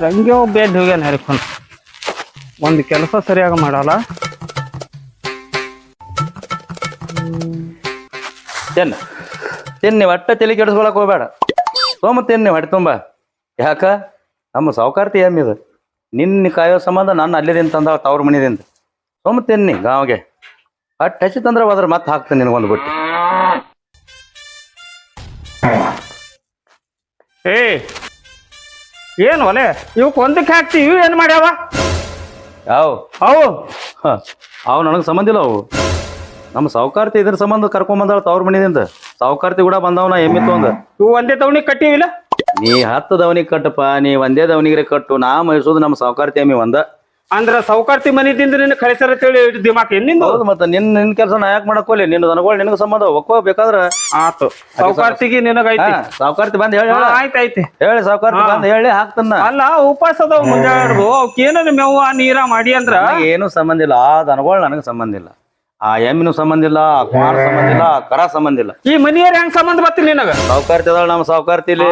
Range ಬೇಡ್ ಹೋಗ್ಯಾನ ಹರಿಕೊಂಡು ಒಂದು ಕೆಲಸ ಸರಿಯಾಗಿ ಮಾಡಲ್ಲ. ತಿನ್ನ ತಿನ್ನಿ ಒಟ್ಟ ತಲೆ ಕೆಡಿಸ್ಕೊಳಕ್ ಹೋಗ್ಬೇಡ. ಸೋಮ ತಿನ್ನಿ ಹೊಟ್ಟೆ ತುಂಬ. ಯಾಕ? ನಮ್ಮ ಸಾವುಕಾರ್ತಿ ಎಮ್ಮಿದು ನಿನ್ನ ಕಾಯೋ ಸಂಬಂಧ ನಾನು ಅಲ್ಲಿದಿಂದ ತಂದ ತವ್ರ ಮನಿದಿಂದ. ಸೋಮ ತಿನ್ನಿ ಗಾವ್ಗೆ. ಅಟ್ ಹಚ್ಚಿತಂದ್ರೆ ಹೋದ್ರೆ ಮತ್ತೆ ಹಾಕ್ತೀನಿ ನಿನಗೊಂದು ಬಿಟ್ಟು. ಏ ಏನು ಒಲೆ ಇವಕ್ಕೆ ಒಂದಕ್ಕೆ ಹಾಕ್ತಿ ಇವು ಏನು ಮಾಡ್ಯಾವ? ಯಾವ? ಅವು. ಹ, ಅವು ನನಗೆ ಸಂಬಂಧ ಇಲ್ಲ ಅವು. ನಮ್ಮ ಸಾವುಕಾರ್ತಿ ಇದ್ರ ಸಂಬಂಧ ಕರ್ಕೊಂಬಂದಾಳ ತವ್ರ ಮನೆಯಿಂದ ಸಾವುಕಾರ್ತಿ ಕೂಡ ಬಂದವನ ಎಮ್ಮಿ ತೊಂದ. ಇವು ಒಂದೇ ತವಣಿ ಕಟ್ಟಿವಿಲ್ಲ? ನೀ ಹತ್ತು ದವನಿಗೆ ಕಟ್ಟಪ್ಪ ನೀ ಒಂದೇ ದವನಿಗೆ ಕಟ್ಟು. ನಾ ಮೈಸೂದು ನಮ್ಮ ಸಾವುಕಾರ್ತಿ ಎಮ್ಮಿ ಒಂದ. ಅಂದ್ರ ಸೌಕಾರ್ತಿ ಮನಿದಿಂದ ನಿನ್ನ ಅಂತ ಹೇಳಿ ದಿಮಾಕ್ ನಿಂದು? ಹೌದು ಮತ್ತೆ ನಿನ್ ನಿನ್ ಕೆಲಸ ನಾ ಯಾಕೆ ಮಾಡಕೋಲಿ ನಿನ್ನ ದನಗಳು ನಿನಗೆ ಸಂಬಂಧ ಒಕ್ಕೋ ಬೇಕಾದ್ರ ಆತು. ಸೌಕಾರ್ತಿಗೆ ನಿನಗೈತಿ. ಸಾವುಕಾರ್ತಿ ಬಂದ್ ಹೇಳಿ ಆಯ್ತೈತಿ ಆಯ್ತ್ ಐತಿ ಹೇಳಿ ಸಾವುಕಾರ್ತಿ ಬಂದ್ ಹೇಳಿ ಹಾಕ್ತನ್ನ ಅಲ್ಲ ಉಪವಾಸ ಅದಾವ ಮುಂಜಾಡ್ದು ಅವಕ್ ಏನಾರ ಮೇವ ನೀರ ಮಾಡಿ ಅಂದ್ರ ಏನು ಸಂಬಂಧ ಇಲ್ಲ. ಆ ದನಗಳು ನನಗೆ ಸಂಬಂಧ ಇಲ್ಲ. ಆ ಎಮ್ಮಿನೂ ಸಂಬಂಧ ಇಲ್ಲ ಆ ಕುಮಾರ ಸಂಬಂಧ ಇಲ್ಲ ಆ ಕರ ಸಂಬಂಧ ಇಲ್ಲ. ಈ ಮನಿಯರ್ ಹೆಂಗ್ ಸಂಬಂಧ ಬರ್ತೀನಿ ನಿನಗ? ಸಾವುಕಾರ್ತಿ ಅದಾಳ ನಮ್ಮ ಸಾವುಕಾರ್ತಿ ಇಲ್ಲಿ.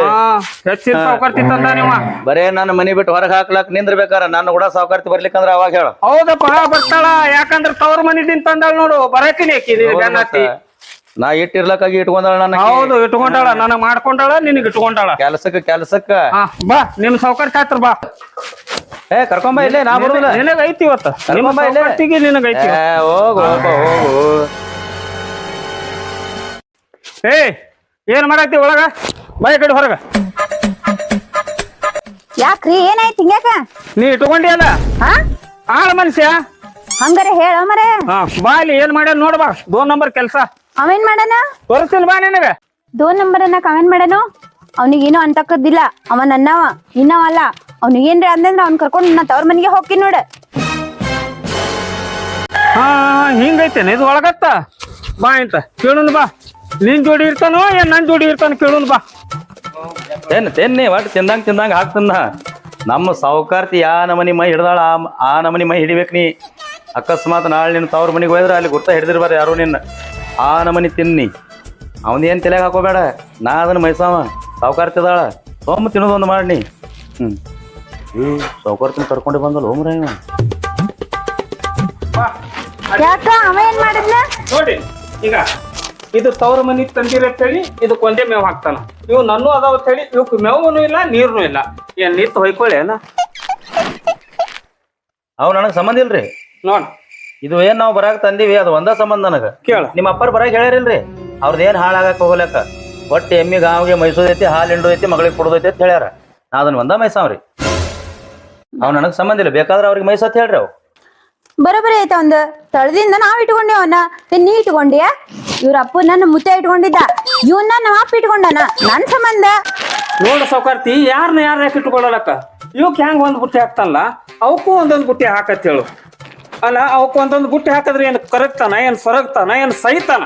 ಹೆಚ್ಚಿನ ಸೌಕಾರ್ತಿ ತಂದ ನೀವ. ಬರೇ ನನ್ನ ಮನಿ ಬಿಟ್ಟು ಹೊರಗೆ ಹಾಕ್ಲಕ್ ನಿಂದ್ರಬೇಕಾರ ನಾನು ಕೂಡ ಸಾವುಕಾರ್ತಿ ಬರ್ಲಿಕ್ಕಂದ್ರ ಅವಾಗ ಹೇಳ. ಹೌದಪ್ಪ ಬರ್ತಾಳ. ಯಾಕಂದ್ರ ತವ್ರ ಮನಿದಿಂದ ತಂದಾಳ ನೋಡು ಬರಕಿನಿ ಆಕಿ ನಾ ಇಟ್ಟಿರ್ಲಕ್ಕಾಗಿ ಇಟ್ಕೊಂಡಾಳ ನನ್ನ ಹೌದು ಇಟ್ಕೊಂಡಾಳ. ನನಗ್ ಮಾಡ್ಕೊಂಡಾಳ ನಿನಗ್ ಇಟ್ಕೊಂಡಾಳ. ಕೆಲ್ಸಕ್ಕೆ ಕೆಲ್ಸಕ್ಕ. ಬಾ ನಿಮ್ ಸಾವುಕಾರ್ತಿ ಆತ್ರ ಬಾ. ಏ ಕರ್ಕೊಂಬ ಇಲ್ಲೇ ನಾ ಬರೋದಿಲ್ಲ. ನಿನಗ ಐತಿ ಇವತ್ತ ನಿಮ್ಮ ಕರ್ಕೊಂಬ ಇಲ್ಲೇ. ಸೌಕರ್ತಿಗೆ ನಿನಗ ಐತಿ ಏ ಹೋಗು ಹೋಗು ಹೋಗು. ಏ ಏನ್ ಮಾಡಾಕ್ತಿ ಒಳಗ? ಬಾ ಈ ಕಡೆ ಹೊರಗ. ಯಾಕ್ರಿ ಏನಾಯ್ತು ಹಿಂಗ್ಯಾಕ? ನೀ ಇಟ್ಕೊಂಡಿ ಅಲ್ಲ? ಹಾ? ಆಳ ಮನುಷ್ಯ. ಹಂಗಾರೆ ಹೇಳ ಮರೆ. ಹಾ ಬಾ ಇಲ್ಲಿ ಏನ್ ಮಾಡ್ಯಾನ ನೋಡ್ ಬಾ. ದೋ ನಂಬರ್ ಕೆಲ್ಸ. ಅವೇನ್ ಮಾಡನ ತೋರಿಸ್ತೀನಿ ಬಾ ನಿನಗ. ದೋ ನಂಬರ್ ಅನ್ನ ಕಮೆಂಟ್ ಮಾಡನು ಅವನಿಗೇನು ಅಂತಕ್ಕದಿಲ್ಲ ಅವ ನನ್ನವ ನಿನ್ನವಲ್ಲ ಅವ್ನಿಗೇನ್ರಿ ಅಂದಂದ್ರ ಅವ್ನ್ ಕರ್ಕೊಂಡು ನಾ ತವ್ರ ಮನೆಗೆ ಹೋಗ್ತೀನಿ ನೋಡ. ಹಾ ಹಿಂಗೈತೇನೆ ಇದು ಒಳಗತ್ತ? ಬಾ ಅಂತ ಕೇಳುನ್ ಬಾ. ನಿನ್ ಜೋಡಿ ಇರ್ತಾನೋ ಏನ್ ನನ್ ಜೋಡಿ ಇರ್ತಾನ ಕೇಳುನ್ ಬಾ. ಏನ್ ತಿನ್ನಿ ಒಟ್ಟು ತಿಂದಂಗ ತಿಂದಂಗ ಹಾಕ್ತನ್ನ ನಮ್ಮ ಸಾವುಕಾರ್ತಿ ಯಾ ನಮನಿ ಮೈ ಹಿಡ್ದಾಳ ಆ ಆ ನಮನಿ ಮೈ ಹಿಡಿಬೇಕು ನೀ. ಅಕಸ್ಮಾತ್ ನಾಳೆ ನಿನ್ನ ತವ್ರ ಮನಿಗೆ ಹೋದ್ರೆ ಅಲ್ಲಿ ಗುರ್ತ ಹಿಡ್ದಿರ್ಬಾರ ಯಾರು ನಿನ್ನ. ಆ ನಮನಿ ತಿನ್ನಿ ಅವನೇನು ತಲೆಗೆ ಹಾಕೋಬೇಡ? ನಾ ಅದನ್ನ ಮೈಸಾವ ಸಾವುಕಾರ್ತಿ ಅದಾಳ. ಸೋಮ ತಿನ್ನೋದೊಂದು ಮಾಡಿ ಹ್ಞೂ ಈ ಸಾವುಕಾರ್ತಿನ ಕರ್ಕೊಂಡು ಬಂದಲ್ಲ ಹೋಮ್ರ ಇವ ಯಾಕ ಅವ ಏನ್ ಮಾಡಿದ್ನ? ನೋಡಿ ಈಗ ಇದು ತವ್ರ ಮನಿ ತಂದಿರ ಹೇಳಿ ಇದು ಒಂದೇ ಮೇವ್ ಹಾಕ್ತಾನ. ಇವು ನನ್ನೂ ಅದಾವ ಹೇಳಿ ಇವಕ್ಕೆ ಮೇವನು ಇಲ್ಲ ನೀರ್ನು ಇಲ್ಲ. ಏನ್ ನಿಂತು ಹೊಯ್ಕೊಳ್ಳಿ ಏನ ಅವು ನನಗೆ ಸಂಬಂಧ ಇಲ್ರಿ? ನೋಡ್. ಇದು ಏನ್ ನಾವು ಬರಾಕ್ ತಂದೀವಿ ಅದು ಒಂದ ಸಂಬಂಧ ನನಗ. ಕೇಳ. ನಿಮ್ಮ ಅಪ್ಪರ್ ಬರಾಕ್ ಹೇಳ್ಯಾರಿಲ್ರಿ? ಅವ್ರದ್ದು ಏನ್ ಹಾಳಾಗಕ್ ಹೋಗ್ಲಕ್ಕ? ಒಟ್ಟು ಎಮ್ಮಿ ಗಾವ್ಗೆ ಮೈಸೂದೈತಿ ಹಾಲು ಐತಿ ಮಗಳಿಗೆ ಕೊಡೋದೈತಿ ಅಂತ ಹೇಳ್ಯಾರ. ನಾ ಅದನ್ನ ಒಂದ ಮೈಸಾವ್ರಿ ಅವ್ ನನಗ್ ಸಂಬಂಧ ಇಲ್ಲ. ಬೇಕಾದ್ರೆ ಅವ್ರಿಗೆ ಮೈಸತ್ ಹೇಳ್ರಿ ಅವ್. ಬರೋಬರಿ ಐತ ಒಂದ್. ತಳದಿಂದ ನಾವ್ ಇಟ್ಕೊಂಡೆ ಅವನ. ನೀ ಇಟ್ಕೊಂಡಿಯ? ಇವ್ರ ಅಪ್ಪ ನನ್ನ ಮುತ್ತೆ ಇಟ್ಕೊಂಡಿದ್ದ. ಇವನ್ನ ನಮ್ಮ ಅಪ್ಪ ಇಟ್ಕೊಂಡನ. ನನ್ ಸಂಬಂಧ? ನೋಡ ಸೌಕಾರ್ತಿ ಯಾರನ್ನ ಯಾರ ಇಟ್ಕೊಳ್ಳಲಕ್ಕ? ಇವಕ್ ಹೆಂಗ್ ಒಂದ್ ಬುಟ್ಟಿ ಹಾಕ್ತಲ್ಲ ಅವಕ್ಕೂ ಒಂದೊಂದ್ ಬುಟ್ಟಿ ಹಾಕತ್ ಹೇಳು. ಅಲ್ಲ ಅವಕ್ ಒಂದೊಂದ್ ಬುಟ್ಟಿ ಹಾಕಿದ್ರೆ ಏನ್ ಕರಗ್ತಾನ ಏನ್ ಸೊರಗ್ತಾನ ಏನ್ ಸಹಿತಾನ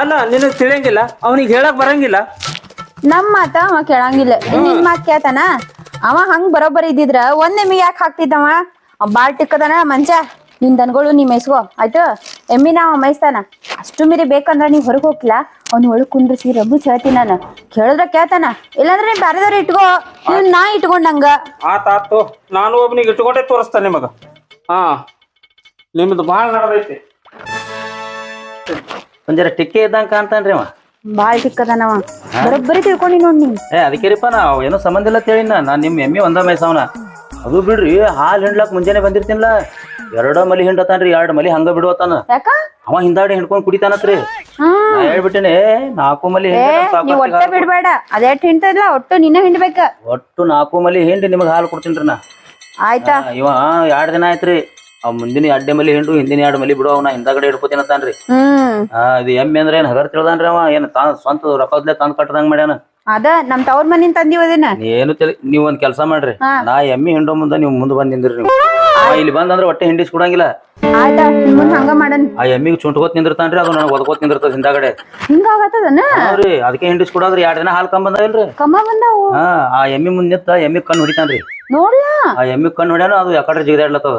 ಅಲ್ಲ ನಿನ್ ತಿಳಿಯಂಗಿಲ್ಲ ಅವನಿಗೆ ಹೇಳಕ್ ಬರಂಗಿಲ್ಲ. ನಮ್ ಮಾತ ಅವ ಕೇಳಂಗಿಲ್ಲ. ನಿನ್ ಮಾತ್ ಕೇಳ್ತಾನ? ಅವ ಹಂಗ್ ಬರೋಬ್ಬರಿ ಇದ್ದಿದ್ರ ಒಂದ್ ಎಮ್ಮಿ ಯಾಕೆ ಹಾಕ್ತಿದ್ದವ? ಅವ್ ಬಾಳ್ ಟಿಕ್ಕದನ ಮಂಚ. ನಿನ್ ದನಗಳು ನೀ ಮೇಯ್ಸ್ಕೋ. ಆಯ್ತು? ಎಮ್ಮಿನ ಅವ ಮೇಯ್ಸ್ತಾನ. ಅಷ್ಟು ಮೀರಿ ಬೇಕಂದ್ರ ನೀವ್ ಹೊರಗ್ ಹೋಗ್ಲಾ. ಅವ್ನ ಒಳಗ್ ಕುಂದ್ರಿಸಿ ರಬ್ಬು ಹೇಳ್ತೀನಿ ನಾನು. ಕೇಳಿದ್ರ ಕೇಳ್ತಾನ. ಇಲ್ಲಾಂದ್ರೆ ನೀ ಬ್ಯಾರೆದವ್ರ ಇಟ್ಕೋ. ನೀವ್ ನಾ ಇಟ್ಕೊಂಡಂಗ ಆತ ಆತು. ನಾನು ಒಬ್ನಿಗೆ ಇಟ್ಕೊಂಡೇ ತೋರಿಸ್ತಾನೆ ನಿಮಗ. ಹಾ. ನಿಮ್ದು ಭಾಳ ನಡೆದೈತಿ. ಒಂದ್ ಜರ ಟಿಕ್ಕೆ ಇದ್ದಂಗ ಕಾಣ್ತಾನ್ರಿ ಅವ. ಬಾಳ್ ನಾವ ಬರೋಬ್ಬರಿ ತಿಳ್ಕೊಂಡಿ ನೋಡ್ ನೀನ್. ಏ ಅದಕ್ಕೆ ರೀಪ ನಾ ಏನೋ ಸಂಬಂಧ ಇಲ್ಲ ಹೇಳಿನ ನಾನ್ ನಿಮ್ ಎಮ್ಮಿ ಒಂದ ಮೈಸಾವನ ಅದು ಬಿಡ್ರಿ ಹಾಲು ಹಿಂಡ್ಲಾಕ್ ಮುಂಜಾನೆ ಬಂದಿರ್ತೀನಲ್ಲ ಎರಡ ಮಲಿ ಹಿಂಡತಾನ್ರಿ ಎರಡ್ ಮಲಿ ಹಂಗ ಬಿಡುವತಾನ ಯಾಕ? ಅವ ಹಿಂದಾಡಿ ಹಿಡ್ಕೊಂಡ್ ಕುಡಿತಾನತ್ರಿ. ಹಾ. ನಾ ಹೇಳ್ಬಿಟ್ಟೇನೆ ನಾಲ್ಕು ಮಲಿ ಹಿಂಡಿ ಸಾವ್ಕಾರ್ತಿಗ್ ಒಟ್ಟ ಬಿಡ್ಬೇಡ. ಅದೆಟ್ ಹಿಂಡ್ತದಲ್ಲ ಒಟ್ಟು ನಿನ್ನ ಹಿಂಡ್ಬೇಕ. ಒಟ್ಟು ನಾಲ್ಕು ಮಲಿ ಹಿಂಡಿ ನಿಮಗ್ ಹಾಲು ಕೊಡ್ತೀನಿ ನಾ. ಆಯ್ತಾ? ಇವ ಎರಡ್ ದಿನ ಆಯ್ತ್ರಿ. ಅವ್ ಮುಂದಿನ ಅಡ್ಡೆ ಮಲಿ ಹಿಂಡು ಹಿಂದಿನ ಎರಡು ಮಲಿ ಬಿಡು ಅವ್ನ ಹಿಂದಾಗಡೆ ಹಿಡ್ಕೋತೀನತ್ತಾನ್ರಿ ಹ್ಮ್. ಆ ಇದು ಎಮ್ಮೆ ಅಂದ್ರೆ ಏನ್ ಹಗರ್ ತಿಳ್ದಾನ್ರಿ ಅವ? ಏನ್ ತಾ ಸ್ವಂತ ರೊಕ್ಕದ್ಲೆ ತಂದ್ ಕಟ್ಟದಂಗ್ ಮಾಡ್ಯಾನ? ಅದ ನಮ್ ತವ್ರ ಮನಿನ್ ತಂದಿವ್ ಅದನ್ನ ಏನು ತಿಳಿ ನೀವ್ ಒಂದ್ ಕೆಲ್ಸ ಮಾಡ್ರಿ. ನಾ ಎಮ್ಮಿ ಹಿಂಡೋ ಮುಂದ ನೀವ್ ಮುಂದ್ ಬಂದ್ ನಿಂದ್ರಿ ನೀವು. ಆ, ಇಲ್ಲಿ ಬಂದಂದ್ರ ಹೊಟ್ಟೆ ಹಿಂಡಿಸ್ ಕೊಡಂಗಿಲ್ಲ. ಆಯ್ತಾ ನಿಮ್ಮನ್ ಹಂಗ ಮಾಡನ್. ಆ ಎಮ್ಮಿಗೆ ಚುಂಟ್ಕೋತ್ ನಿಂದಿರ್ತಾನ್ರಿ ಅದು ನನಗೆ ಒದಕೋತ್ ನಿಂದಿರ್ತದ ಹಿಂದಾಗಡೆ. ಹಿಂಗಾಗತ್ತದನ ಹೌದ್ರಿ ಅದಕ್ಕೆ ಹಿಂಡಿಸ್ ಕೊಡೋದ್ರಿ ಎರಡ್ ದಿನ ಹಾಲ್ ಕಂಬಂದಾವಿಲ್ರಿ ಕಮ್ಮ ಬಂದಾವು. ಹಾ ಆ ಎಮ್ಮಿ ಮುಂದ್ ನಿಂತ ಎಮ್ಮಿ ಕಣ್ಣು ಹೊಡಿತಾನ್ರಿ. ನೋಡ್ಲಾ? ಆ ಎಮ್ಮಿ ಕಣ್ಣು ಹೊಡ್ಯಾನ ಅದು ಯಾಕಡ್ರಿ ಜಿಗಿದಾಡ್ಲತ್ತದ.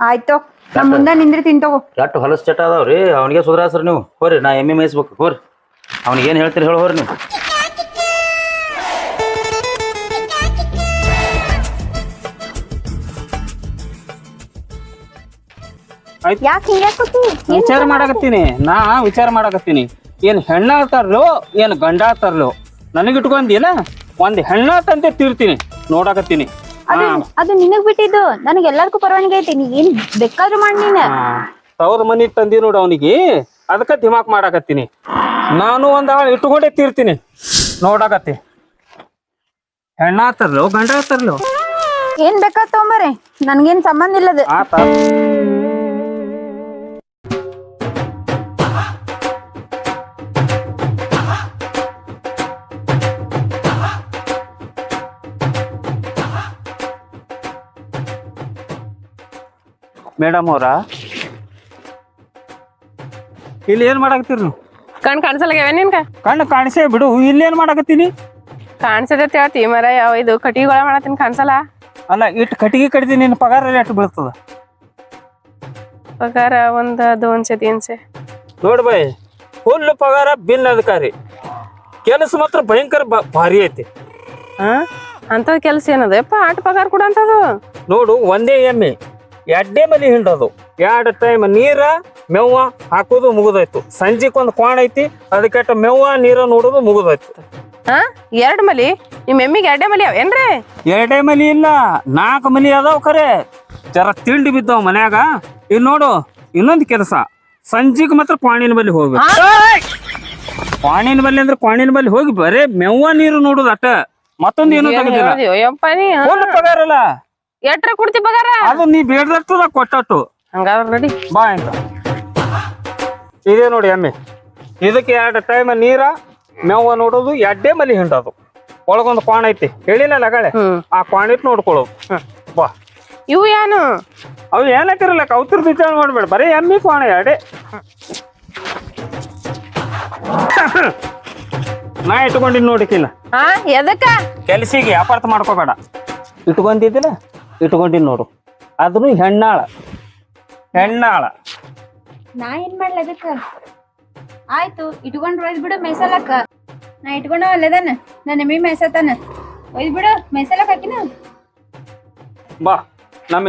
ಆಯ್ತು. ನಮ್ ಮುಂದೆ ನಿಂದ್ರಿ ತಿಂತವು ಎಟ್ ಹೊಲಸ್ ಚಟ ಅದಾವ್ರಿ? ಅವನಿಗೆ ಸುಧಾರಸ್ರಿ ನೀವು. ಹೋರಿ ನಾ ಎಮ್ಮೆ ಮೇಯಿಸ್ಬೇಕು. ಹೋರಿ. ಅವ್ನಿಗೆ ಏನು ಹೇಳ್ತೀರಿ ಹೇಳಿ ಹೋರಿ ನೀವು. ಯಾಕೆ ವಿಚಾರ ಮಾಡಕತ್ತೀನಿ. ನಾ ವಿಚಾರ ಮಾಡಕತ್ತೀನಿ. ಏನ್ ಹೆಣ್ಣ ಏನು ಏನ್ ಗಂಡ ತರ್ಲೋ ನನಗೆ ಒಂದ್ ಹೆಣ್ಣ ತಂತೆ ತೀರ್ತೀನಿ. ನೋಡಾಕತ್ತೀನಿ. ಅದು ಅದು ನಿನಗ್ ಬಿಟ್ಟಿದ್ದು. ನನಗೆ ಎಲ್ಲಾರ್ಗು ಪರವಾನಿಗೆ ಐತಿ. ನೀ ಏನ್ ಬೇಕಾದ್ರೂ ಮಾಡಿ ನೀನ್. ತವ್ರ ಮನಿ ತಂದಿ ನೋಡು ಅವನಿಗೆ. ಅದಕ್ಕ ದಿಮಾಕ್ ಮಾಡಾಕತ್ತೀನಿ. ನಾನು ಒಂದ್ ಆಳ್ ಇಟ್ಟುಕೊಂಡೇ ತೀರ್ತೀನಿ. ನೋಡಕತ್ತಿ. ಹೆಣ್ಣ ತರ್ಲೋ ಗಂಡ ತರ್ಲೋ ಏನ್ ಬೇಕಾದ್ ತಗೊಂಬರ್ರಿ. ನನ್ಗೇನ್ ಸಂಬಂಧ ಇಲ್ಲದ. ಆತ. ಮೇಡಮ್ ಅವರ? ಇಲ್ಲಿ ಏನ್ ಮಾಡಕತ್ತೀರಿ ನೀವು? ಕಣ್ ಕಾಣಿಸಲ್ಲಾಗ್ಯಾವ ನಿನ್ಗ? ಕಣ್ಣು ಕಾಣಿಸೇ ಬಿಡು ಇಲ್ಲಿ ಏನ್ ಮಾಡಾಕತ್ತೀನಿ? ಕಾಣಿಸದೆ ಹೇಳ್ತಿ ಮರ ಯಾವ ಇದು ಕಟಿಗೆಗಳ ಮಾಡತ್ತೀನಿ ಕಾಣಿಸಲ್ಲ. ಅಲ್ಲ ಇಟ್ಟು ಕಟ್ಟಿಗೆ ಕಡಿದಿ ನಿನ್ನ ಪಗಾರ ಎಷ್ಟು ಬೀಳ್ತದ? ಪಗಾರ ಒಂದ್ ದೋನ್ಸೆ ತೀನ್ಸೆ ನೋಡ್ ಬೈ ಫುಲ್ ಪಗಾರ ಬಿನ್ ಅಧಿಕಾರಿ. ಕೆಲಸ ಮಾತ್ರ ಭಯಂಕರ ಬ- ಭಾರಿ ಐತಿ. ಹಾ ಕೆಲಸ ಕೆಲ್ಸ ಏನದಪ್ಪ ಆಟ ಪಗಾರ ಕೂಡ ಅಂತದು ನೋಡು ಒಂದೇ ಎಮ್ಮೆ. ಎಡ್ಡೆ ಮಲಿ ಹಿಂಡೋದು. ಎರಡು ಟೈಮ್ ನೀರ ಮೆವ್ವ ಹಾಕೋದು ಮುಗಿದೋಯ್ತು ಸಂಜೆಕ್ ಒಂದು ಕೋಣ ಐತಿ ಅದಕ್ಕೆ ಮೆವ್ವ ನೀರ ನೋಡೋದು ಮುಗಿದೋಯ್ತು ಹಾ? ಎರಡ್ ಮಲಿ? ನಿಮ್ ಎಮ್ಮಿಗೆ ಎರಡೇ ಮಲಿ ಅವ ಏನ್ರಿ? ಎರಡೇ ಮಲಿ ಇಲ್ಲ ನಾಲ್ಕು ಮಲಿ ಅದಾವ ಖರೆ. ಜರ ತಿಂಡಿ ಬಿದ್ದಾವ ಮನ್ಯಾಗ. ಇಲ್ಲಿ ನೋಡು ಇನ್ನೊಂದು ಕೆಲಸ. ಸಂಜೆಗ್ ಮಾತ್ರ ಕ್ವಾಣಿನ ಬಲ್ಲಿ ಹೋಗ್ಬೇಕು. ಕ್ವಾಣಿನ ಬಲ್ಲಿ ಅಂದ್ರೆ ಕ್ವಾಣಿನ ಬಲ್ಲಿ ಹೋಗಿ ಬರೇ ಮೆವ್ವ ನೀರು ನೋಡುದು ಅಟ್ಟ ಮತ್ತೊಂದು ಏನು ತೆಗೆದಿಲ್ಲ. ಹೇಳ್ದ್ಯೋ ನೀ ಎಟ್ರ ಕೊಡ್ತಿ ಬಗಾರ ಅದು ನೀ ಬೇಡದ ಕೊಟ್ಟಟ್ಟು. ಹಂಗಾದ್ರೆ ನಡಿ. ಬಾ ಅಂತ ಇದೇ ನೋಡಿ ಎಮ್ಮೆ. ಇದಕ್ಕೆ ಎರಡು ಟೈಮ್ ನೀರ ಮೇವ ನೋಡೋದು ಎಡ್ಡೆ ಮಲಿ ಹಿಂಡೋದು. ಒಳಗೊಂದು ಕ್ವಾಣ ಐತಿ. ಹೇಳಿಲ್ಲ ಲಗಳೆ? ಆ ಕ್ವಾಣ ಇಟ್ಟು ನೋಡ್ಕೊಳ್ಳೋದು. ಬಾ. ಇವು ಏನು ಅವು ಏನಕ್ಕಿರಲ್ಲ ಕೌತಿರ್ ಬಿಚಾರ ಮಾಡ್ಬೇಡ. ಬರೀ ಎಮ್ಮಿ ಕ್ವಾಣ ಎರಡೆ. ನಾ ಇಟ್ಕೊಂಡಿನ್ ನೋಡಿಕಿಲ್ಲ ಹಾ ಎದಕ್ಕ? ಕೆಲ್ಸಿಗೆ ಅಪಾರ್ಥ ಮಾಡ್ಕೋಬೇಡ. ಇಟ್ಕೊಂತಿದ್ದಿಲ್ಲ ಇಟ್ಕೊಂಡಿನಿ ನೋಡು. ಅದನ್ನು ಹೆಣ್ಣಾಳ. ಹೆಣ್ಣಾಳ. ನಾ ಏನ್ ಮಾಡ್ಲ ಅದಕ್ಕ? ಆಯ್ತು ಇಟ್ಕೊಂಡ್ ಒಯ್ದ್ ಬಿಡು ಮೇಸಲಕ್ಕ ನಾ ಇಟ್ಕೊಂಡ ಅಲ್ಲದನ ನನ್ನ ಎಮ್ಮಿ ಮೇಸತಾನ ಒಯ್ದ್ ಬಿಡು ಮೇಸಲಕ್ ಹಾಕಿನ. ಬಾ ನಮ್ಮ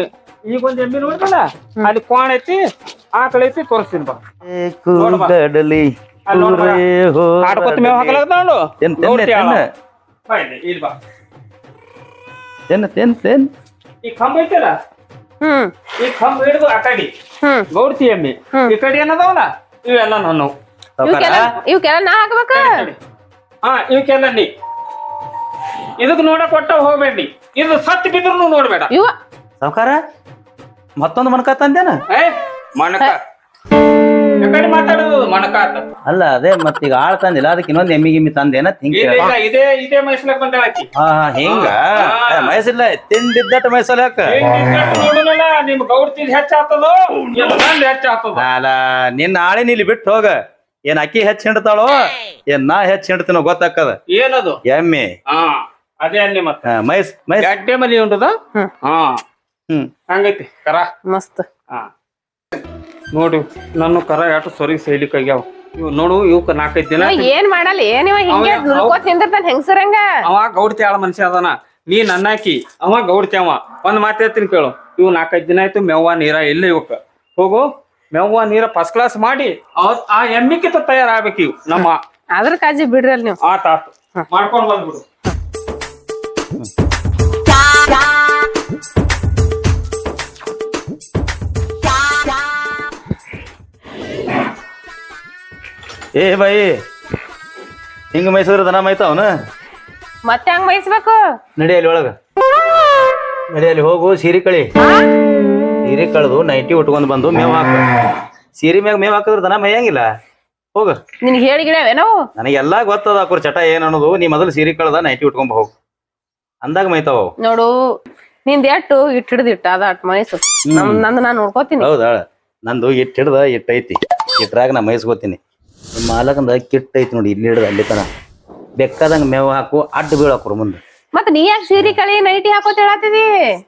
ಈಗ ಒಂದ್ ಎಮ್ಮಿ ನೋಡಿದಲ್ಲ? ಅಲ್ಲಿ ಕೋಣ ಐತಿ ಆಕಳ ಐತಿ ತೋರಿಸ್ತೀನಿ ಬಾ. ಅಲ್ಲಿ ನೋಡು ಬಾ. ಆಡ್ಕೊತ ಮೇವ್ ಹಾಕಲಾಗ್ದ ನೋಡು? ತಿನ್ ತಿನ್ನ ನೋಡ್ತೀಯ? ಅಲ್ಲ? ತಿನ್ನ. ಬಾ ಇಲ್ಲಿ, ಇಲ್ಲಿ ಬಾ. ತಿನ್ನ ತಿನ್ ತಿನ್ ಈ ಕಂಬ ಐತಲ್ಲ? ಹ್ಮ್. ಈ ಕಂಬ ಹಿಡಿದು ಆ ಕಡೆ. ಹ್ಮ್. ಗೌಡ್ತಿ ಎಮ್ಮಿ. ಈ ಕಡೆ ಏನದಾವಲ್ಲ? ಇವೆಲ್ಲ ನಾನು. ಇವಕ್ಕೆಲ್ಲ ಇವಕ್ಕೆಲ್ಲ ನಾ ಹಾಕ್ಬೇಕ? ಹಾ ಇವಕ್ಕೆಲ್ಲ ನೀ. ಇದಕ್ ನೋಡಕ್ ಕೊಟ್ಟ ಹೋಗ್ಬೇಡಿ. ಇದು ಸತ್ ಬಿದ್ರು ನೋಡ್ಬೇಡ. ಇವ ಸಾವ್ಕಾರ ಮತ್ತೊಂದು ಮನಕ ತಂದೇನ? ಏ ಮಣಕ ಈ ಕಡೆ ಅಲ್ಲ ಅದೇ ಮತ್ತೀಗ ಆಳ್ ತಂದಿಲ್ಲ ಅದಕ್ಕೆ ಇನ್ನೊಂದ್ ಎಮ್ಮಿ ಗಿಮ್ಮಿ ತಂದೇನ ಇಲ್ಲ ಇಲ್ಲ ಇದೇ ಇದೇ ಮೈಸ್ಲಕ್ ಬಂದಾಳ ಆಕಿ. ಹಾ ಹಾ, ಹಿಂಗ? ಏ, ಮೈಸಿಲ್ಲ ತಿಂಡಿದ್ದಟ್ಟು ಮೈಸಲ್ ಯಾಕ? ನಿಮ್ ಗೌಡ್ತಿದ್ ಅಲ್ಲ ನಿನ್ನ ಆಳಿನ ಇಲ್ಲಿ ಬಿಟ್ಟು ಹೋಗ. ಏನ್ ಅಕ್ಕಿ ಹೆಚ್ಚ ಹಿಂಡ್ತಾಳೋ? ಏನ್ ನಾ ಹೆಚ್ಚ ಹಿಂಡ್ತೀನೋ ಗೊತ್ತಾಕದ ಏನದು? ಎಮ್ಮಿ. ಹಾ ಅದೇ ಅಲ್ಲಿ ಮತ್ತ. ಮೈಸ್ ಮೈಸ್ ಗಡ್ಡೆ ಮನಿ ಉಂಟದ. ಹಾ. ಹ್ಮ್. ಹಂಗೈತಿ ಕರ. ಮಸ್ತ್. ಹಾ. ನೋಡು ನನ್ನ ಕರ ಯಾಟು ಸೊರಿಗೆ ಸೈಲಿಕ್ ಆಗ್ಯಾವ. ಇವ್ ನೋಡು ಇವಕ್ ನಾಲ್ಕೈದು ದಿನ ಇವ ಏನ್ ಮಾಡಲ್ಲ ಏನಿವ ಹಿಂಗೆ ಅವ- ನಿಂದಿರ್ತಾನ ಹೆಂಗಸರಂಗ? ಅವ ಗೌಡ್ತಿ ಆಳ ಮನುಷ್ಯ ಅದಾನ. ನೀ ನನ್ನಾಕಿ ಅವ ಗೌಡ್ತಿ ಅವ. ಒಂದ್ ಮಾತು ಹೇಳ್ತೀನಿ ಕೇಳು. ಇವ್ ನಾಲ್ಕೈದ್ ದಿನ ಆಯ್ತು ಮೆವ್ವ ನೀರ ಇಲ್ಲ ಇವಕ್ಕ ಹೋಗು ಮೆವ್ವ ನೀರ ಫಸ್ಟ್ ಕ್ಲಾಸ್ ಮಾಡಿ ಅವ್ರ್ ಆ ಎಮ್ಮಿಕಿತ ತಯಾರಾಗ್ಬೇಕು ಇವ್ ನಮ್ಮ ಅದ್ರ ಕಾಜಿ ಬಿಡ್ರಿ ಅಲ್ಲಿ ನೀವು. ಆತ ಆತು. ಮಾಡ್ಕೊಂಡ್ ಬಂದ್ಬಿಡು. ಏ ಬಾಯಿ. ಹಿಂಗ ಮೈಸೂರ ದನ ಮೈತಾವನ ಮತ್ತೆ ಹಂಗ ಮೈಸ್ಬೇಕು? ನಡಿ ಅಲ್ಲಿ ಒಳಗ. ನಡಿಯಲ್ಲಿ ಹೋಗು ಸೀರೆ ಕಳಿ. ಸೀರೆ ಕಳೆದು ನೈಟಿ ಉಟ್ಕೊಂಡ್ ಬಂದು ಮೇವ್ ಹಾಕ. ಸೀರೆ ಮ್ಯಾಗ ಮೇವ್ ಹಾಕಿದ್ರೆ ದನ ಮೈಯಂಗಿಲ್ಲ ಹೋಗ. ನಿನ್ಗೆ ಹೇಳಿ ಗಿಡವೆ ನಾವು ನನಗೆಲ್ಲಾ ಗೊತ್ತದ ಕುರ್ ಚಟ ಏನ್ ಅನ್ನೋದು. ನೀ ಮೊದಲು ಸೀರೆ ಕಳ್ದ ನೈಟಿ ಉಟ್ಕೊಂಡ್ ಹೋಗು. ಅಂದಾಗ ಮೈತಾವ ಅವು. ನೋಡು ನಿಂದ ಎಟ್ಟು ಇಟ್ಟು ಹಿಡ್ದಿಟ್ಟ ಅದ ಅಟ್ ಮೈಸು ನಮ್ ನಂದು ನಾನ್ ನೋಡ್ಕೋತೀನಿ. ಹೌದಾ ನಂದು ಇಟ್ಟು ಹಿಡ್ದ ಇಟ್ಟೈತಿ. ಐತಿ ಇಟ್ರಾಗ ನಾ ಮೈಸ್ಕೋತೀನಿ. ಮಾಲಕಂದ ಕಿಟ್ ಐತಿ ನೋಡಿ ಇಲ್ಲಿ ಹಿಡಿದ ಅಲ್ಲಿ ತನ. ಬೆಕ್ಕದಂಗ ಮೇವು ಹಾಕು ಅಡ್ಡ ಬೀಳಕ್ರು ಮುಂದೆ. ಮತ್ತೆ ನೀ ಯಾಕೆ ಸೀರೆ ಕಳಿ ನೈಟಿ ಹಾಕೋತ ಹೇಳತ್ತಿದಿ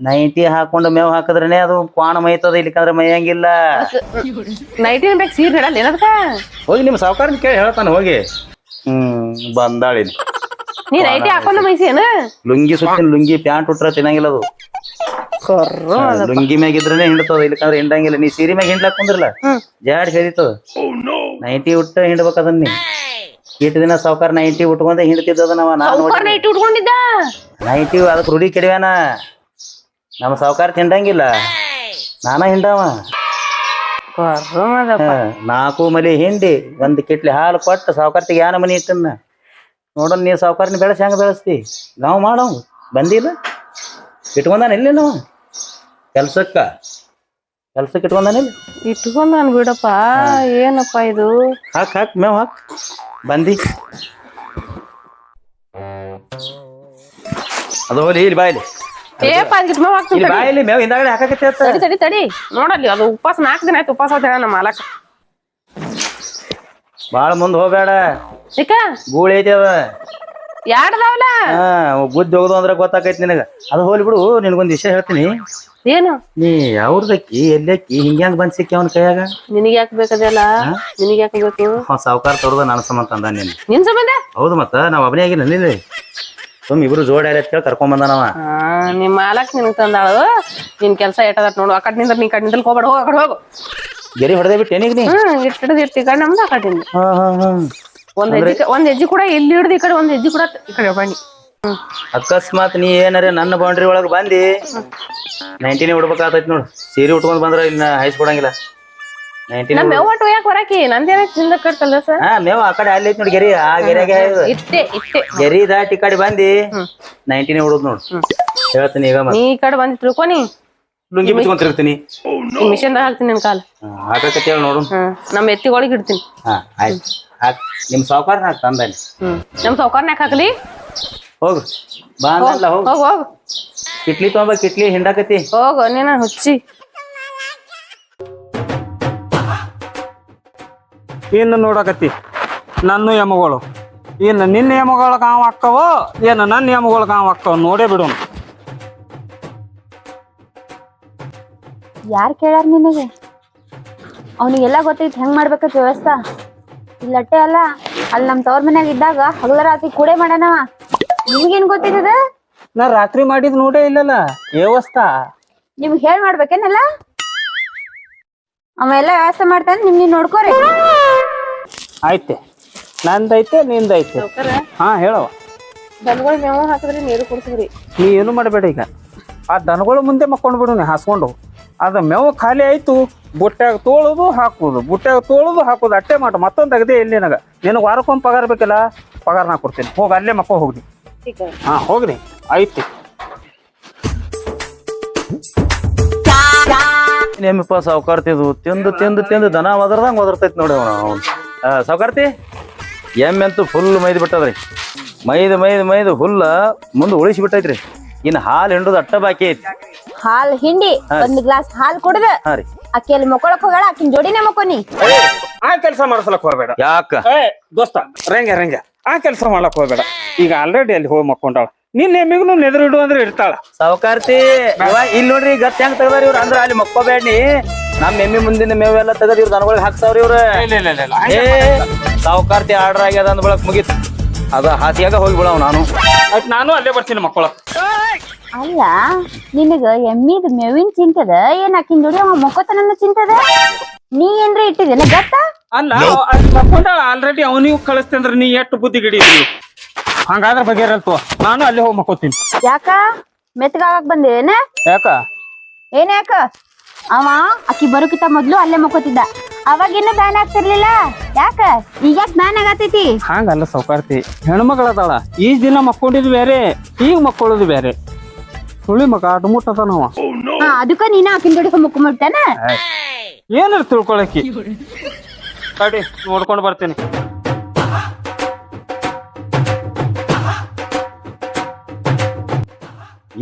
ನೈಟಿ ಹಾಕೊಂಡು ಮೇವು ಹಾಕಿದ್ರೇನೆ ಅದು ಕ್ವಾಣ ಮೈತದ ಇಲ್ಲಿಕಂದ್ರೆ ಮೈಯಂಗಿಲ್ಲ. ನೈಟಿ ಬೇಕು ಸೀರೆ ಹೇಳಲ್ಲ ಏನದಕ್ಕ? ಹೋಗಿ ನಿಮ್ಮ ಸಾವುಕಾರ ಕೇಳಿ ಹೇಳ್ತಾನೆ ಹೋಗಿ. ಹ್ಮ್ ಬಂದಾಳಿನಿ ನೀ ನೈಟಿ ಹಾಕೊಂಡು ಮೈಸಿ ಏನ ಲುಂಗಿ ಸುತ್ತಿನ ಲುಂಗಿ ಪ್ಯಾಂಟ್ ಉಟ್ರ ತಿನ್ನಂಗಿಲ್ಲ ಅದು. ಲುಂಗಿ ಮ್ಯಾಗ ಇದ್ರೇನೆ ಹಿಂಡತದ ಇಲ್ಲಕಂದ್ರೆ ಹಿಂಡಂಗಿಲ್ಲ. ನೀ ಸೀರೆ ಮ್ಯಾಗ ಹಿಂಡ್ಲಾಕ್ ಕುಂದ್ರಲ್ಲ? ಜಾಡ್ ಸೇರಿತದ ನೈಂಟಿ ಉಟ್ಟ ಹಿಂಡ್ಬೇಕದ ಅದನ್ನ ನೀ. ಇಟ್ಟು ದಿನ ಸಾವುಕಾರ ನೈಂಟಿ ಉಟ್ಕೊಂಡ ಹಿಂಡ್ತಿದ್ದ ನಾವ ನೈಂಟಿ ಅದಕ್ಕೆ ರೂಢಿ ಕೆಡವೇನ ನಮ್ಮ ಸಾವುಕಾರ ತಿಂಡಂಗಿಲ್ಲ. ನಾನ ಹಿಂಡವ. ನಾಲ್ಕು ಮಲಿ ಹಿಂಡಿ ಒಂದ್ ಕಿಟ್ಲಿ ಹಾಲು ಕೊಟ್ಟು ಸಾವುಕಾರ್ತಿಗೆ ಯಾನ ಮನಿ ಇಟ್ಟನ್ನ. ನೋಡೋಣ ನೀ ಸಾವುಕಾರ ಬೆಳೆಸಿ ಹೆಂಗ ಬೆಳೆಸ್ತಿ? ನಾವು ಮಾಡೋ ಬಂದಿಲ್ಲ? ಇಟ್ಕೊಂಡಾನ ಇಲ್ಲಿ ನಾವು ಕೆಲ್ಸಕ್ಕ? ಕೆಲ್ಸಕ್ಕೆ ಇಟ್ಕೊಂಡಾನಿಲ್ಲ ಇಟ್ಕೊಂಡ್ ನಾನು ಬಿಡಪ್ಪ ಏನಪ್ಪ ಇದು? ಹಾಕ್ ಹಾಕ್ ಮೇವ್ ಹಾಕ್ ಬಂದಿ. ಅದು ಹೋಲಿ ಇಲ್ಲಿ ಬಾಯ್ಲಿ ಏಪ್ಪ ಅದಕ್ಕೆ ಮೇವ್ ಹಾಕ್ತೀನಿ ಇಲ್ಲಿ ಬಾಯಲ್ಲಿ ಮೇವ್ ಹಿಂದಾಗಡೆ ಹಾಕಕತ್ತೆ ಅತ್ತ. ತಡಿ ತಡಿ ತಡಿ. ನೋಡಲ್ಲಿ ಅದು ಉಪವಾಸ ನಾಲ್ಕು ದಿನ ಆಯ್ತು ಉಪವಾಸ ಅಂತ ನಮ್ಮ ಮಾಲಕ. ಬಾಳ ಮುಂದ್ ಹೋಗ್ಬೇಡ. ಯಾಕ ಗೂಳಿ ಐತಿ ಅದ. ಯಾಡ್ದಾವಲ್ಲ ಹಾ ಬುದ್ಧಿ ಹೋಗುದು ಅಂದ್ರೆ ಗೊತ್ತಾಕೈತಿ ನಿನಗ. ಅದು ಹೋಲಿ ಬಿಡು ನಿನಗೊಂದ್ ವಿಷಯ ಹೇಳ್ತೀನಿ. ಏನು? ನೀ ಯಾವ್ದಕ್ಕಿ ಎಲ್ಲಕ್ಕಿ ಹಿಂಗ್ಯಾಂಗ ಬಂದ್ ಸಿಕ್ಕಿ ಅವನ ಕೈಯಾಗ? ನಿನಗೆ ಯಾಕೆ ಬೇಕದೆಲ್ಲ? ನಿನಗೆ ಯಾಕೆ ಬೇಕು? ಅವ ಸಾವ್ಕಾರ ತೋರ್ದ ನನ್ನ ಸಂಬಂಧ ಅಂದ ನೀನು ನಿನ್ ಸಂಬಂಧ? ಹೌದು ಮತ್ತ ನಾವ್ ಒಬ್ಬನೇ ಆಗಿಲ್ಲ ನಿಲ್ಲಿ ತುಂಬ ಇಬ್ರು ಜೋಡಿ ಆಯ್ತು ಕೇಳಿ ಕರ್ಕೊಂಡ್ ಬಂದಾನವ ಆ, ನಿಮ್ ಮಾಲಕ್ ನಿನ್ ತಂದಾಳು. ನಿನ್ ಕೆಲ್ಸ ಏಟದ ನೋಡು ಆ ಕಡೆ ನಿಂದ್ರ ನೀ ಕಡೆ ನಿಂದ್ರಲ್ಲಿ ಹೋಗ್ಬೇಡ ಹೋಗ್ ಆ ಕಡೆ ಹೋಗು. ಗೆರಿ ಹೊಡೆದೇ ಬಿಟ್ಟು ಏನಿಗ್ ನೀ? ಹ್ಮ್ ಕಡೆ ನಮ್ದು ಆ ಕಡೆ ನಿಂದು ಹಾ ಹಾ ಹಾ. ಒಂದ್ ಹೆಜ್ಜೆ ಒಂದ್ ಹೆಜ್ಜೆ ಕೂಡ ಇಲ್ಲಿ ಹಿಡ್ದು ಈ ಕಡೆ ಒಂದ್ ಹೆಜ್ಜೆ ಕೂಡ ಈ ಕಡೆ ಬನ್ನಿ. ಅಕಸ್ಮಾತ್ ನೀ ಏನಾರೆ ನನ್ನ ಬೌಂಡ್ರಿ ಒಳಗ್ ಬಂದಿ? ನೈನ್ಟೀನ್ ಉಡ್ಬೇಕಾಗ್ತೈತಿ ನೋಡು. ಸೀರೆ ಉಟ್ಕೊಂಡ್ ಬಂದ್ರ ಇನ್ನ ಹಾಯಿಸ್ಕೊಡಂಗಿಲ್ಲ ನೈಂಟಿನೇ ನಮ್ ಮೇವಟ್ಟು ಯಾಕೆ ಬರಾಕಿ? ನಂದೇನ ಚಿಂದ ಕಟ್ಟಲ್ಲ ಸರ್ ಹಾ ಮೇವ್ ಆ ಕಡೆ ಅಲ್ಲಿ ಐತಿ ನೋಡಿ ಗೆರಿ. ಆ ಗೆರೆಗೆ ಇದು. ಇಟ್ಟೆ ಇಟ್ಟೆ. ಗೆರಿ ದಾಟಿ ಈ ಕಡೆ ಬಂದಿ? ನೈನ್ಟೀನ್ ಉಡುದ್ ನೋಡು. ಹೇಳ್ತೀನಿ ಈಗ ಮತ್ತೆ. ನೀ ಈ ಕಡೆ ಬಂದು ತಿಳ್ಕೊನಿ. ಲುಂಗಿ ಬಿಚ್ಕೊಂಡ್ ತಿರ್ಗ್ತೀನಿ ಈ ಮಿಷನ್ದಾಗ ಹಾಕ್ತೀನಿ ನಿನ್ ಕಾಲ್. ಹಾಕಕತ್ತೆ ಹೇಳಿ ನೋಡು. ನಮ್ಮ ಎತ್ತಿಗೊಳಗೆ ಇಡ್ತೀನಿ. ಹಾ ಆಯ್ತು. ಹಾಕ್ ನಿಮ್ ಸೌಕಾರನ್ಯಾಗ ತಂದೇನಿ. ನಿಮ್ ಹ್ಮ್. ನಮ್ ಸೌಕರ್ನ ಯಾಕೆ ಹಾಕ್ಲಿ? ಹೋಗು. ಬಾ ಅಂದಲ್ಲ ಹೋಗು. ಹೋಗ್ ಹೋಗ್. ಕಿಟ್ಲಿ ತೊಗೊಂಬ ಕಿಟ್ಲಿ ಹಿಂಡಾಕತಿ ಹೋಗು ನೀನ ಹುಚ್ಚಿ. ಇನ್ನು ನೋಡಕತ್ತಿ. ನನ್ನ ಯಮಗಳು. ಇನ್ನು ನಿನ್ನ ಯಮಗಳ ಕಾವು ಹಾಕ್ತವೋ ಏನು ನನ್ನ ಯಮಗಳ ಕಾವು ಹಾಕ್ತವ ನೋಡೇ ಬಿಡೋಣ ಯಾರ್ ಕೇಳ್ಯಾರ ನಿನಗೆ? ಅವನಿಗೆಲ್ಲ ಗೊತ್ತೈತಿ ಹೆಂಗ್ ಮಾಡ್ಬೇಕಂತ ವ್ಯವಸ್ಥೆ? ಇಲ್ಲಟ್ಟೆ ಅಲ್ಲ ಅಲ್ಲಿ ನಮ್ ತವ್ರ ಮನ್ಯಾಗ ಇದ್ದಾಗ ಹಗಲ ರಾತ್ರಿ ಕೂಡೆ ಮಾಡ್ಯಾನವ ನಿಮ್ಗೇನ್ ಗೊತ್ತಿದ್ದದ? ನಾ ರಾತ್ರಿ ಮಾಡಿದ್ ನೋಡೇ ಇಲ್ಲಲ್ಲ ವ್ಯವಸ್ಥಾ ನಿಮ್ಗೆ ಹೇಳ್ ಮಾಡ್ಬೇಕೇನಲ್ಲ? ಅವೆಲ್ಲ ವ್ಯವಸ್ಥೆ ಮಾಡ್ತಾನೆ ನಿಮ್ ನೀನ್ ನೋಡ್ಕೋರಿ. ಆಯ್ತೆ. ನಂದೈತೆ ನಿಂದೈತೆ. ಹಾ ಹೇಳವ ದನಗಳು ಮೇವು ಹಾಕಿದ್ರಿ ನೀರು ಕುಡಿಸಿದ್ರಿ. ನೀ ಏನು ಮಾಡಬೇಡ ಈಗ. ಆ ದನಗಳು ಮುಂದೆ ಮಕ್ಕೊಂಡು ಬಿಡು ನೀ ಹಾಸ್ಕೊಂಡು ಅದು ಮೇವು ಖಾಲಿ ಆಯ್ತು ಬುಟ್ಟ್ಯಾಗ ತೋಳುದು ಹಾಕುದು ಬುಟ್ಟ್ಯಾಗ ತೋಳುದು ಹಾಕುದು ಅಟ್ಟೆ ಮಾಡು ಮತ್ತೊಂದು ಅಗದೆ ಇಲ್ಲಿ ನನಗೆ? ನಿನಗೆ ವಾರಕ್ಕೊಮ್ಮೆ ಪಗಾರ ಬೇಕಲ್ಲ? ಪಗಾರ ನಾ ಕೊಡ್ತೀನಿ. ಹೋಗಿ ಅಲ್ಲೇ ಮಕ್ಕ ಹೋಗ್ರಿ ಹಾ ಹೋಗ್ರಿ ಆಯ್ತು. ನೇಮಿಪ್ಪ ಸಾವುಕಾರ್ತಿದು ತಿಂದು ತಿಂದು ತಿಂದು ದನ ಒದರ್ದಂಗ ಒದರ್ತೈತಿ ನೋಡಿ ಅವನು. ಅವನು ಸಾವುಕಾರ್ತಿ ಎಮ್ಮೆ ಅಂತೂ ಫುಲ್ ಮೈದು ಬಿಟ್ಟದ್ರಿ. ಮೈದು ಮೈದು ಮೈದು ಫುಲ್ ಮುಂದೆ ಉಳಿಸಿ ಬಿಟ್ಟೈತ್ರಿ. ಇನ್ನು ಹಾಲು ಹಿಂಡುದು ಅಟ್ಟ ಬಾಕಿ ಐತಿ. ಹಾಲ್ ಹಿಂಡಿ ಒಂದು ಗ್ಲಾಸ್ ಹಾಲ್ ಕುಡ್ದ ಹಾ ರೀ. ಆಕಿ ಅಲ್ಲಿ ಮಕ್ಕೊಳಕ್ ಹೋಗಳ ಆಕಿನ ಜೋಡಿನೇ ಮಕ್ಕೋನಿ. ಆ ಕೆಲಸ ಮಾಡಿಸ್ಲಕ್ ಹೋಗ್ಬೇಡ. ಯಾಕ? ಏ ದೋಸ್ತ ರಂಗ ರಂಗ ಆ ಕೆಲಸ ಮಾಡ್ಲಕ್ ಹೋಗ್ಬೇಡ. ಈಗ ಆಲ್ರೆಡಿ ಅಲ್ಲಿ ಹೋಗಿ ಮಕ್ಕೊಂಡಾಳ. ನಿನ್ನ ಎಮ್ಮಿಗೂ ನೆದರು ಇಡು ಅಂದ್ರೆ ಇಡ್ತಾಳ ಸಾವುಕಾರ್ತಿ ಇಲ್ಲಿ ನೋಡ್ರಿ ಈಗ ಹೆಂಗ್ ತೆಗದಾರ ಇವ್ರ? ಅಂದ್ರ ಅಲ್ಲಿ ಮಕ್ಕೋಬೇಡಿ ನಮ್ ಎಮ್ಮಿ ಮುಂದಿನ ಮೇವೆಲ್ಲ ತೆಗದ್ ಇವ್ರ ದನಗಳಿಗೆ ಹಾಕ್ಸಾವ್ರಿ ಇವ್ರ. ಇಲ್ಲ ಇಲ್ಲ ಇಲ್ಲ, ಇಲ್ಲ ಏ ಸಾವುಕಾರ್ತಿ ಆರ್ಡರ್ ಆಗ್ಯದ ಅಂದ್ಬಳಕ್ ಬಳಕ್ ಮುಗೀತ್. ಅದ ಹಾಸಿಯಾಗ ಹೋಗಿ ಬಿಡವ್ ನಾನು. ಆಯ್ತು ನಾನು ಅಲ್ಲೇ ಬರ್ತೀನಿ ಮಕ್ಕಳ. ಅಲ್ಲ ನಿನಗ ಎಮ್ಮಿದ ಮೇವಿನ ಚಿಂತದ? ಏನ್ ಆಕಿನ ಜೋಡಿ ಅವ ಮಕ್ಕೋತನ ಚಿಂತದ? ನೀ ಏನ್ರ ಇಟ್ಟಿದ್ದೇನ ಗೊತ್ತ? ಅಲ್ಲ ಅಲ್ಲಿ ಮಕ್ಕೊಂಡಾಳ ಆಲ್ರೆಡಿ ಅವನಿಗೂ ಕಳಿಸ್ತಂದ್ರ ಅಂದ್ರೆ ನೀ ಎಷ್ಟು ಬುದ್ಧಿ ಗಿಡಿದ್ರಿ ಹಂಗಾದ್ರೆ ಬಗೆರಲ್ತು ನಾನು ಅಲ್ಲೇ ಹೋಗಿ ಮಕ್ಕೋತೀನಿ. ಯಾಕ? ಮೆತ್ಗಾಗಕ್ ಬಂದೇನ ಯಾಕ? ಏನ್ ಯಾಕ? ಅವ ಆಕಿ ಬರೋಕಿತ ಮೊದ್ಲು ಅಲ್ಲೇ ಮಕ್ಕೋತಿದ್ದ. ಅವಾಗಿನ್ನೂ ಬ್ಯಾನ್ ಆಗ್ತಿರ್ಲಿಲ್ಲ? ಯಾಕ? ಈಗ ಬ್ಯಾನ್ ಆಗತೈತಿ? ಹಂಗಲ್ಲ ಸೌಕಾರ್ತಿ. ಹೆಣ್ಮಗಳದಾಳ. ಈ ದಿನ ಮಕ್ಕೊಂಡಿದ್ ಬೇರೆ ಈಗ ಮಕ್ಕೊಳ್ಳೋದು ಬೇರೆ. ಸುಳಿ ಮಗ ಅಡ್ಮುಟ್ ಮುಟ್ಟದ ಹಾ ಅದಕ್ಕ ನೀನ ಆಕಿನ ಜೋಡಿ ಮುಕ್ಕೊಂಬಿಡ್ತಾನ ಏನಾರ ತಿಳ್ಕೊಳಕಿ ತಡಿ ನೋಡ್ಕೊಂಡು ಬರ್ತೀನಿ.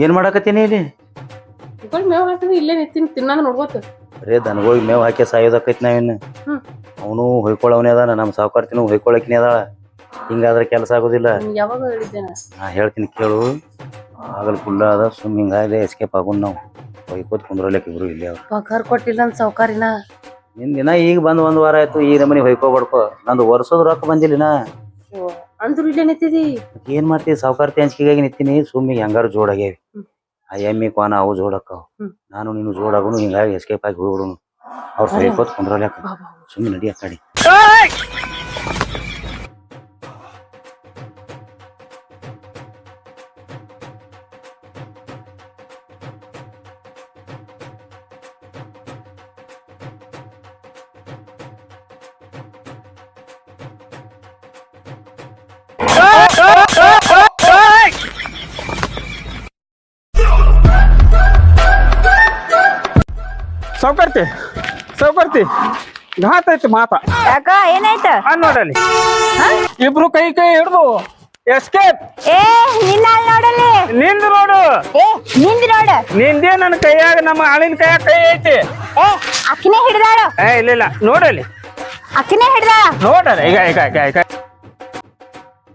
ಏನ್ ಮಾಡಕತ್ತೀನಿ ಇಲ್ಲಿ? ಇಲ್ಲೇ ನಿಂತೀನಿ ತಿನ್ನೋದು ನೋಡ್ಕೋತ. ಬರೇ ದನಗಳಿಗೆ ಮೇವ್ ಹಾಕಿ ಸಾಯೋದಕ್ಕೈತಿ ನಾವಿನ್ನು ಹ್ಮ್. ಅವನು ಹೊಯ್ಕೊಳ್ಳವನೇ ಅದಾನ ನಮ್ಮ ಸಾವುಕಾರ್ತಿನೂ ಹೊಯ್ಕೊಳಕಿನ ಅದಾಳ. ಹಿಂಗಾದ್ರೆ ಕೆಲಸ ಆಗೋದಿಲ್ಲ. ಯಾವಾಗ ಹೇಳಿದ್ದೇನೆ? ನಾ ಹೇಳ್ತೀನಿ ಕೇಳು. ಆಗಲ್ ಕುಲ್ಲ ಅದ ಸುಮ್ ಹಿಂಗಾದ್ರೆ ಎಸ್ಕೇಪ್ ಆಗೋಣ ನಾವು ಹೊಯ್ಕೋತ್ ಕುಂದ್ರಲಿಕ್ಕೆ ಇಬ್ರು ಇಲ್ಲಿ ಅವ್ರು. ಪಗಾರ ಕೊಟ್ಟಿಲ್ಲ ಅಂತ ಸೌಕಾರಿನ ನಿನ್ ದಿನ ಈಗ ಬಂದ್ ಒಂದ್ ವಾರ ಆಯ್ತು ಈ ನಮನಿ ಹೊಯ್ಕೋ ಬಡ್ಕೋ ನಂದು ವರ್ಷದ ರೊಕ್ಕ ಬಂದಿಲ್ಲ ಅಂದ್ರು ಇಲ್ಲೇ ನಿಂತಿದಿ? ಏನ್ ಮಾಡ್ತೀವಿ ಸಾವುಕಾರ್ತಿ ಹಂಚಿಕೆಗಾಗಿ ನಿಂತೀನಿ ಸುಮ್ಮಿಗೆ ಹೆಂಗಾರು ಜೋಡಾಗ್ಯಾವಿ. ಆ ಎಮ್ಮಿ ಕ್ವಾನ ಅವು ಜೋಡಕ್ಕಾವ ನಾನು ನೀನು ಜೋಡಾಗುನು ಹಿಂಗಾಗಿ ಎಸ್ಕೇಪ್ ಆಗಿ ಹೋಗ್ಬಿಡುನು. ಅವ್ರ ಸರಿ ಕೂತ್ ಕುಂದ್ರಲ್ಯಾಕ ಸುಮ್ಮನೆ ನಡಿ ಆ ಕಡೆ. ಸೌಕರ್ತಿ ಸೌಕರ್ತಿ ಘಾತ ಐತಿ ಮಾತ. ಯಾಕ ಏನಾಯ್ತ? ಆ ನೋಡಲಿ. ಇಬ್ರು ಕೈ ಕೈ ಹಿಡ್ದು ಎಸ್ಕೇಪ್ ಏ ನಿನ್ನ ಅಲ್ಲಿ ನೋಡಲಿ. ನಿಂದ ನೋಡು. ಏ ನಿಂದ್ ನೋಡ. ನಿಂದೇ ನನ್ನ ಕೈಯಾಗ ನಮ್ಮ ಆಳಿನ ಕೈಯಾಗ ಕೈ ಐತಿ. ಏ ಅಕ್ಕಿನೇ ಹಿಡ್ದಾಳ. ಏ ಇಲ್ಲ ಇಲ್ಲ ನೋಡಲಿ. ಅಕ್ಕಿನೇ ಹಿಡ್ದಾಳ. ನೋಡಲ್ಲ ಈಗ ಈಗ ಈಗ ಈಗ.